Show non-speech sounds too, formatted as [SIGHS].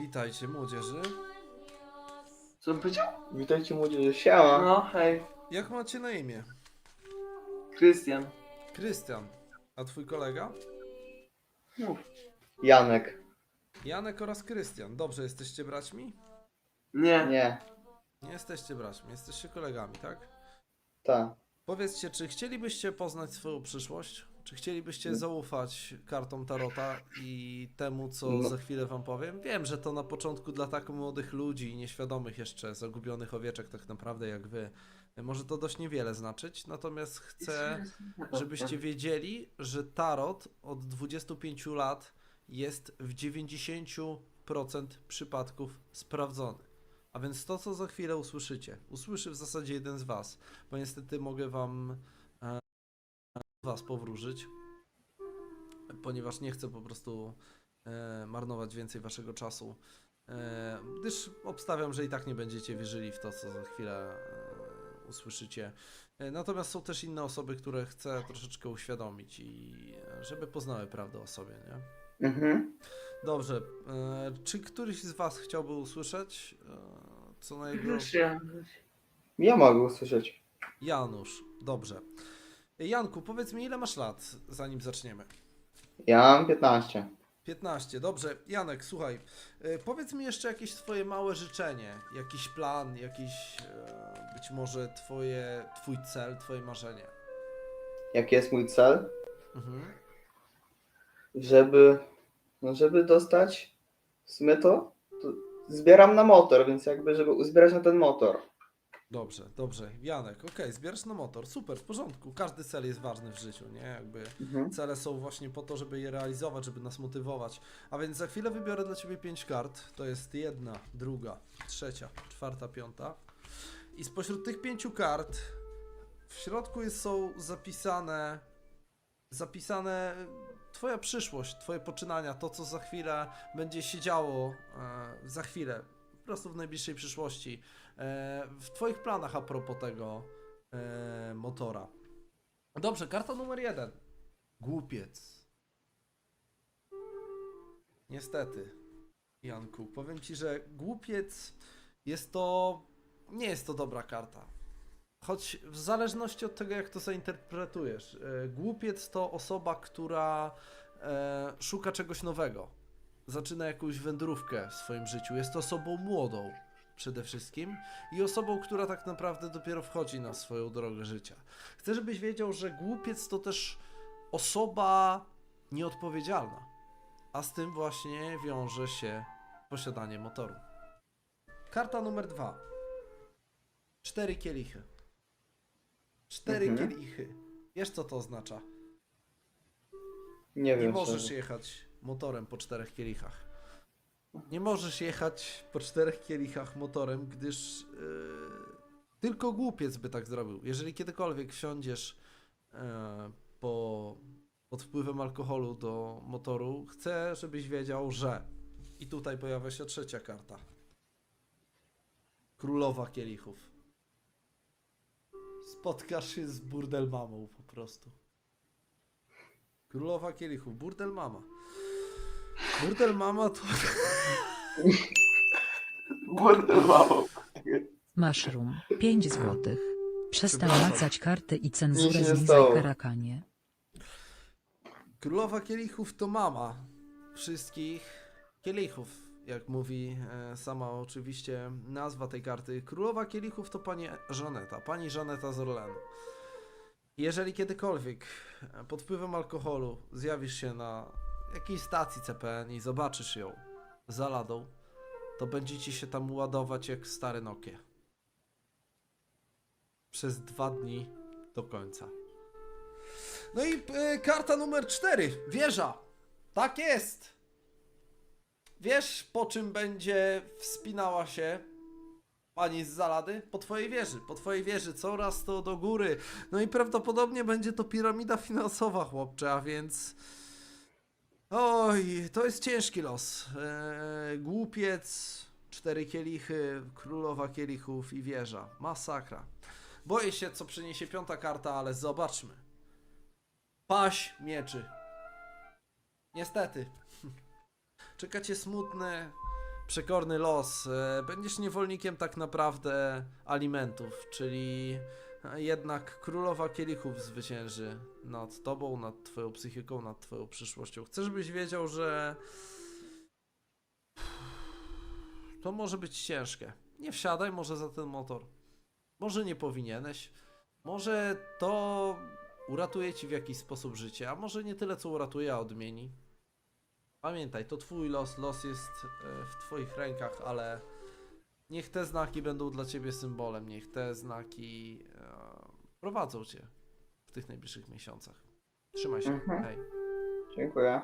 Witajcie młodzieży. Co on powiedział? Witajcie młodzieży, siema. No, hej. Jak macie na imię? Krystian. Krystian. A twój kolega? Mów. Janek. Janek oraz Krystian. Dobrze, jesteście braćmi? Nie. Nie, Nie jesteście braćmi, jesteście kolegami, tak? ta. Powiedzcie, czy chcielibyście poznać swoją przyszłość? Czy chcielibyście No. zaufać kartom Tarota i temu, co No. za chwilę wam powiem? Wiem, że to na początku dla tak młodych ludzi nieświadomych jeszcze, zagubionych owieczek tak naprawdę jak wy, może to dość niewiele znaczyć, natomiast chcę, żebyście wiedzieli, że Tarot od 25 lat jest w 90% przypadków sprawdzony. A więc to, co za chwilę usłyszycie, usłyszy w zasadzie jeden z Was, bo niestety mogę Wam Was powróżyć, ponieważ nie chcę po prostu e, marnować więcej Waszego czasu, e, gdyż obstawiam, że i tak nie będziecie wierzyli w to, co za chwilę e, usłyszycie. E, Natomiast są też inne osoby, które chcę troszeczkę uświadomić i e, żeby poznały prawdę o sobie, nie? Mhm. Dobrze, e, czy któryś z Was chciałby usłyszeć, e, co na jego... Krystian. Ja mogę usłyszeć. Janusz, dobrze. Janku, powiedz mi, ile masz lat, zanim zaczniemy? Ja mam 15. 15, dobrze. Janek, słuchaj, e, powiedz mi jeszcze jakieś swoje małe życzenie, jakiś plan, jakiś e, być może twoje, twój cel, twoje marzenie. Jaki jest mój cel? Mhm. Żeby, no żeby dostać w sumie to, to zbieram na motor, więc jakby żeby uzbierać na ten motor. Dobrze, dobrze. Janek, okej, zbierasz na motor, super, w porządku. Każdy cel jest ważny w życiu, nie? Jakby Mhm. cele są właśnie po to, żeby je realizować, żeby nas motywować. A więc za chwilę wybiorę dla Ciebie pięć kart. To jest jedna, druga, trzecia, czwarta, piąta. I spośród tych pięciu kart w środku jest, są zapisane zapisane Twoja przyszłość, Twoje poczynania, to co za chwilę będzie się działo, e, za chwilę, po prostu w najbliższej przyszłości, w Twoich planach a propos tego e, motora. Dobrze, karta numer jeden. Głupiec. Niestety, Janku, powiem ci, że głupiec jest to. Nie jest to dobra karta. Choć w zależności od tego, jak to zainterpretujesz. e, Głupiec to osoba, która e, szuka czegoś nowego. Zaczyna jakąś wędrówkę w swoim życiu. Jest osobą młodą przede wszystkim i osobą, która tak naprawdę dopiero wchodzi na swoją drogę życia. Chcę, żebyś wiedział, że głupiec to też osoba nieodpowiedzialna, a z tym właśnie wiąże się posiadanie motoru. Karta numer dwa. Cztery kielichy. Cztery Mhm. kielichy. Wiesz co to oznacza? Nie Nie wiem. możesz szczerze. jechać motorem po czterech kielichach. Nie możesz jechać po czterech kielichach motorem, gdyż yy, tylko głupiec by tak zrobił. Jeżeli kiedykolwiek wsiądziesz yy, po, pod wpływem alkoholu do motoru, chcę, żebyś wiedział, że. I tutaj pojawia się trzecia karta. Królowa kielichów. Spotkasz się z burdel mamą po prostu. Królowa kielichów, burdel mama. Burdel mama to. Błędem mamą. Mushroom, 5 złotych. Przestań macać karty i cenzurę stało. karakanie. Królowa kielichów to mama wszystkich kielichów, jak mówi e, sama oczywiście nazwa tej karty. Królowa kielichów to pani Żaneta, pani Żaneta z Orlenu. Jeżeli kiedykolwiek e, pod wpływem alkoholu zjawisz się na jakiejś stacji CPN i zobaczysz ją za ladą, to będzie ci się tam ładować jak stary Nokia. Przez dwa dni do końca. No i y, karta numer 4. Wieża. Tak jest. Wiesz, po czym będzie wspinała się pani z zalady? Po twojej wieży. Po twojej wieży coraz to do góry. No i prawdopodobnie będzie to piramida finansowa, chłopcze, a więc. Oj, to jest ciężki los. Eee, głupiec, cztery kielichy, królowa kielichów i wieża. Masakra. Boję się, co przyniesie piąta karta, ale zobaczmy. Paść mieczy. Niestety. [LAUGHS] Czekacie smutne przekorny los. E, Będziesz niewolnikiem tak naprawdę alimentów, czyli jednak królowa kielichów zwycięży nad tobą, nad twoją psychiką, nad twoją przyszłością. Chcę, żebyś wiedział, że [SIGHS] to może być ciężkie. Nie wsiadaj może za ten motor. Może nie powinieneś. Może to uratuje ci w jakiś sposób życie, a może nie tyle co uratuje, a odmieni. Pamiętaj, to twój los, los jest e, w twoich rękach, ale niech te znaki będą dla ciebie symbolem, niech te znaki e, prowadzą cię w tych najbliższych miesiącach. Trzymaj się, Mhm. hej. Dziękuję.